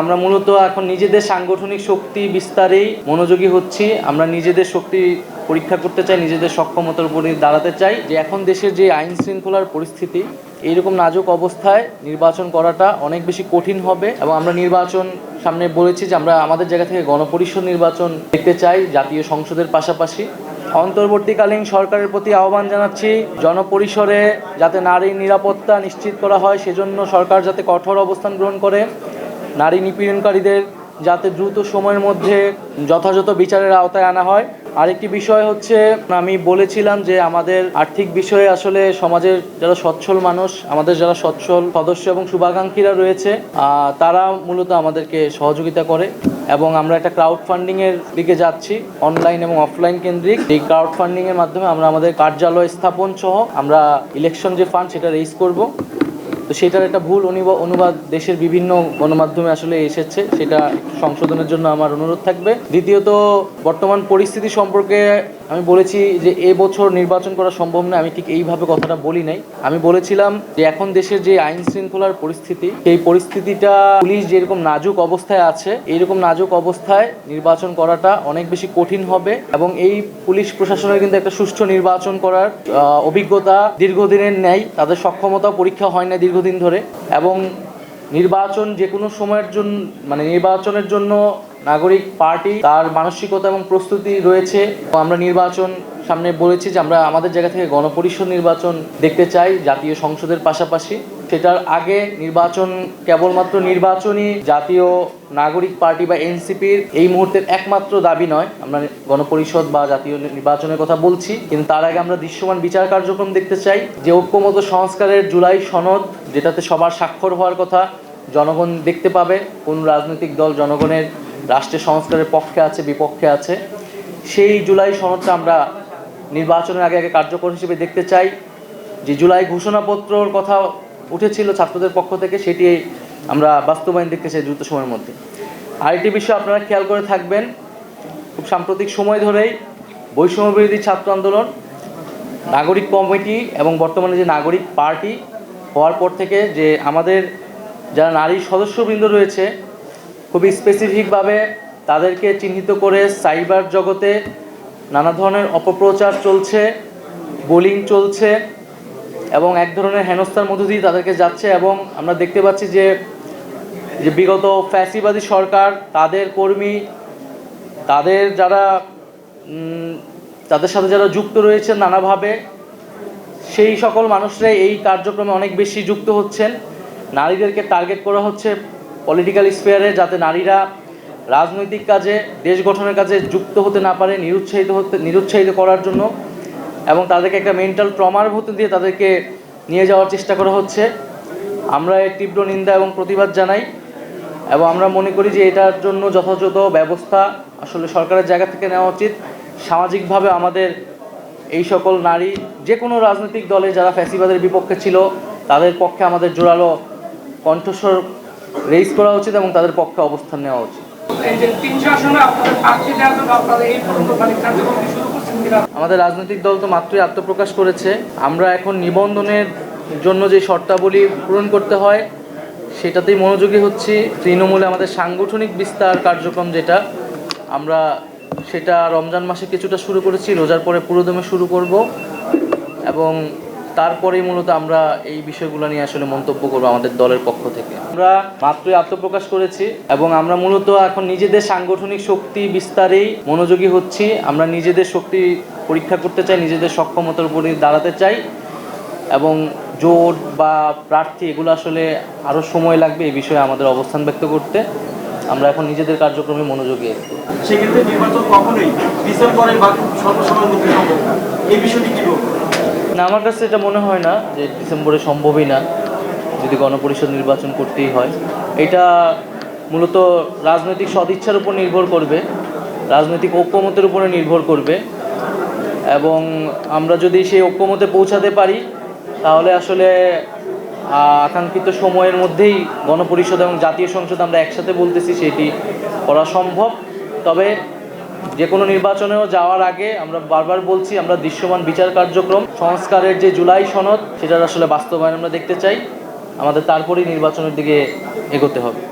আমরা মূলত এখন নিজেদের সাংগঠনিক শক্তি বিস্তারেই মনোযোগী হচ্ছি। আমরা নিজেদের শক্তি পরীক্ষা করতে চাই, নিজেদের সক্ষমতার উপরে দাঁড়াতে চাই যে এখন দেশের যে আইন শৃঙ্খলার পরিস্থিতি, এইরকম নাজুক অবস্থায় নির্বাচন করাটা অনেক বেশি কঠিন হবে এবং আমরা নির্বাচন সামনে বলেছি যে আমরা আমাদের জায়গা থেকে গণপরিষদ নির্বাচন দেখতে চাই জাতীয় সংসদের পাশাপাশি। অন্তর্বর্তীকালীন সরকারের প্রতি আহ্বান জানাচ্ছি, জনপরিসরে যাতে নারীর নিরাপত্তা নিশ্চিত করা হয়, সেজন্য সরকার যাতে কঠোর অবস্থান গ্রহণ করে। নারী নিপীড়নকারীদের যাতে দ্রুত সময়ের মধ্যে যথাযথ বিচারের আওতায় আনা হয়। আরেকটি বিষয় হচ্ছে, আমি বলেছিলাম যে আমাদের আর্থিক বিষয়ে আসলে সমাজের যারা সচ্ছল মানুষ, আমাদের যারা সচ্ছল সদস্য এবং শুভাকাঙ্ক্ষীরা রয়েছে তারা মূলত আমাদেরকে সহযোগিতা করে এবং আমরা একটা ক্রাউড ফান্ডিংয়ের দিকে যাচ্ছি অনলাইন এবং অফলাইন কেন্দ্রিক। এই ক্রাউড ফান্ডিংয়ের মাধ্যমে আমরা আমাদের কার্যালয় স্থাপন সহ আমরা ইলেকশন যে ফান্ড সেটা রেজ করব। তো সেটার একটা ভুল অনুবা- অনুবাদ দেশের বিভিন্ন গণমাধ্যমে আসলে এসেছে, সেটা সংশোধনের জন্য আমার অনুরোধ থাকবে। দ্বিতীয়ত, বর্তমান পরিস্থিতি সম্পর্কে আমি বলেছি যে এবছর নির্বাচন করা সম্ভব না আমি ঠিক এইভাবে কথাটা বলি নাই। আমি বলেছিলাম যে এখন দেশের যে আইন শৃঙ্খলার পরিস্থিতি, সেই পরিস্থিতিটা পুলিশ যেরকম নাজুক অবস্থায় আছে, এইরকম নাজুক অবস্থায় নির্বাচন করাটা অনেক বেশি কঠিন হবে এবং এই পুলিশ প্রশাসনের কিন্তু একটা সুষ্ঠু নির্বাচন করার অভিজ্ঞতা দীর্ঘদিনের নেয় তাদের সক্ষমতা পরীক্ষা হয় না দীর্ঘদিন ধরে এবং নির্বাচন যে কোনো সময়ের জন্য মানে নির্বাচনের জন্য নাগরিক পার্টি তার মানসিকতা এবং প্রস্তুতি রয়েছে। আমরা নির্বাচন সামনে বলেছি যে আমরা আমাদের জায়গা থেকে গণপরিষদ নির্বাচন দেখতে চাই জাতীয় সংসদের পাশাপাশি। সেটার আগে নির্বাচন কেবলমাত্র নির্বাচনই জাতীয় নাগরিক পার্টি বা এনসিপির এই মুহূর্তের একমাত্র দাবি নয়। আমরা গণপরিষদ বা জাতীয় নির্বাচনের কথা বলছি। কিন্তু তার আগে আমরা দৃশ্যমান বিচার কার্যক্রম দেখতে চাই। যে ঐক্যমত সংস্কারের জুলাই সনদ যেটাতে সবার স্বাক্ষর হওয়ার কথা জনগণ দেখতে পাবে কোন রাজনৈতিক দল জনগণের রাষ্ট্রের সংস্কারের পক্ষে আছে, বিপক্ষে আছে। সেই জুলাই সনদটা আমরা নির্বাচনের আগে আগে কার্যকর হিসেবে দেখতে চাই। যে জুলাই ঘোষণাপত্রর কথা উঠেছিল ছাত্রদের পক্ষ থেকে, সেটি আমরা বাস্তবায়ন দেখতে চাই দ্রুত সময়ের মধ্যে। আরেকটি বিষয় আপনারা খেয়াল করে থাকবেন, খুব সাম্প্রতিক সময় ধরেই বৈষম্য বিরোধী ছাত্র আন্দোলন, নাগরিক কমিটি এবং বর্তমানে যে নাগরিক পার্টি হওয়ার পর থেকে যে আমাদের যারা নারী সদস্যবৃন্দ রয়েছে, খুবই স্পেসিফিকভাবে তাদেরকে চিহ্নিত করে সাইবার জগতে নানা ধরনের অপপ্রচার চলছে বোলিং চলছে এবং এক ধরনের হেনস্থার মধ্য দিয়ে তাদেরকে যাচ্ছে এবং আমরা দেখতে পাচ্ছি যে যে বিগত ফ্যাসিবাদী সরকার, তাদের কর্মী, তাদের যারা তাদের সাথে যারা যুক্ত রয়েছে নানাভাবে, সেই সকল মানুষরাই এই কার্যক্রমে অনেক বেশি যুক্ত হচ্ছেন। নারীদেরকে টার্গেট করা হচ্ছে পলিটিক্যাল স্পেয়ারে যাতে নারীরা রাজনৈতিক কাজে, দেশ গঠনের কাজে যুক্ত হতে না পারে, নিরুৎসাহিত হতে, নিরুৎসাহিত করার জন্য এবং তাদেরকে একটা মেন্টাল ট্রমার মধ্যে দিয়ে তাদেরকে নিয়ে যাওয়ার চেষ্টা করা হচ্ছে। আমরা এর তীব্র নিন্দা এবং প্রতিবাদ জানাই এবং আমরা মনে করি যে এটার জন্য যথাযথ ব্যবস্থা আসলে সরকারের জায়গা থেকে নেওয়া উচিত। সামাজিকভাবে আমাদের এই সকল নারী, যে কোনো রাজনৈতিক দলে যারা ফ্যাসিবাদের বিপক্ষে ছিল, তাদের পক্ষে আমাদের জোরালো কণ্ঠস্বর রেইজ করা উচিত এবং তাদের পক্ষে অবস্থান নেওয়া উচিত। আমাদের রাজনৈতিক দল তো মাত্রই আত্মপ্রকাশ করেছে। আমরা এখন নিবন্ধনের জন্য যে শর্তাবলী পূরণ করতে হয় সেটাতেই মনোযোগী হচ্ছি। তৃণমূলে আমাদের সাংগঠনিক বিস্তার কার্যক্রম যেটা আমরা সেটা রমজান মাসে কিছুটা শুরু করেছি রোজার পরে পুরোদমে শুরু করব। এবং তারপরেই মূলত আমরা এই বিষয়গুলো নিয়ে আসলে মন্তব্য করব আমাদের দলের পক্ষ থেকে। আমরা মাত্রই আত্মপ্রকাশ করেছি এবং আমরা মূলত এখন নিজেদের সাংগঠনিক শক্তি বিস্তারেই মনোযোগী হচ্ছি। আমরা নিজেদের শক্তি পরীক্ষা করতে চাই, নিজেদের সক্ষমতার উপরে দাঁড়াতে চাই এবং জোট বা প্রার্থী এগুলো আসলে আরও সময় লাগবে এই বিষয়ে আমাদের অবস্থান ব্যক্ত করতে। আমরা এখন নিজেদের কার্যক্রমে মনোযোগী। আছি সেক্ষেত্রে নির্বাচন কখনোই ডিসেম্বরে বা না। এই বিষয়টি কি না, আমার কাছে এটা মনে হয় না যে ডিসেম্বরে সম্ভবই না, যদি গণপরিষদ নির্বাচন করতেই হয়। এটা মূলত রাজনৈতিক সদিচ্ছার উপর নির্ভর করবে, রাজনৈতিক ঐক্যমতের উপরে নির্ভর করবে। এবং আমরা যদি সেই ঐক্যমতে পৌঁছাতে পারি, তাহলে আসলে আকাঙ্ক্ষিত সময়ের মধ্যেই গণপরিষদ এবং জাতীয় সংসদ আমরা একসাথে বলতেছি সেটি করা সম্ভব। তবে যে কোনো নির্বাচনেও যাওয়ার আগে আমরা বারবার বলছি, আমরা দৃশ্যমান বিচার কার্যক্রম, সংস্কারের যে জুলাই সনদ, সেটার আসলে বাস্তবায়ন আমরা দেখতে চাই। আমাদের তারপরেই নির্বাচনের দিকে এগোতে হবে।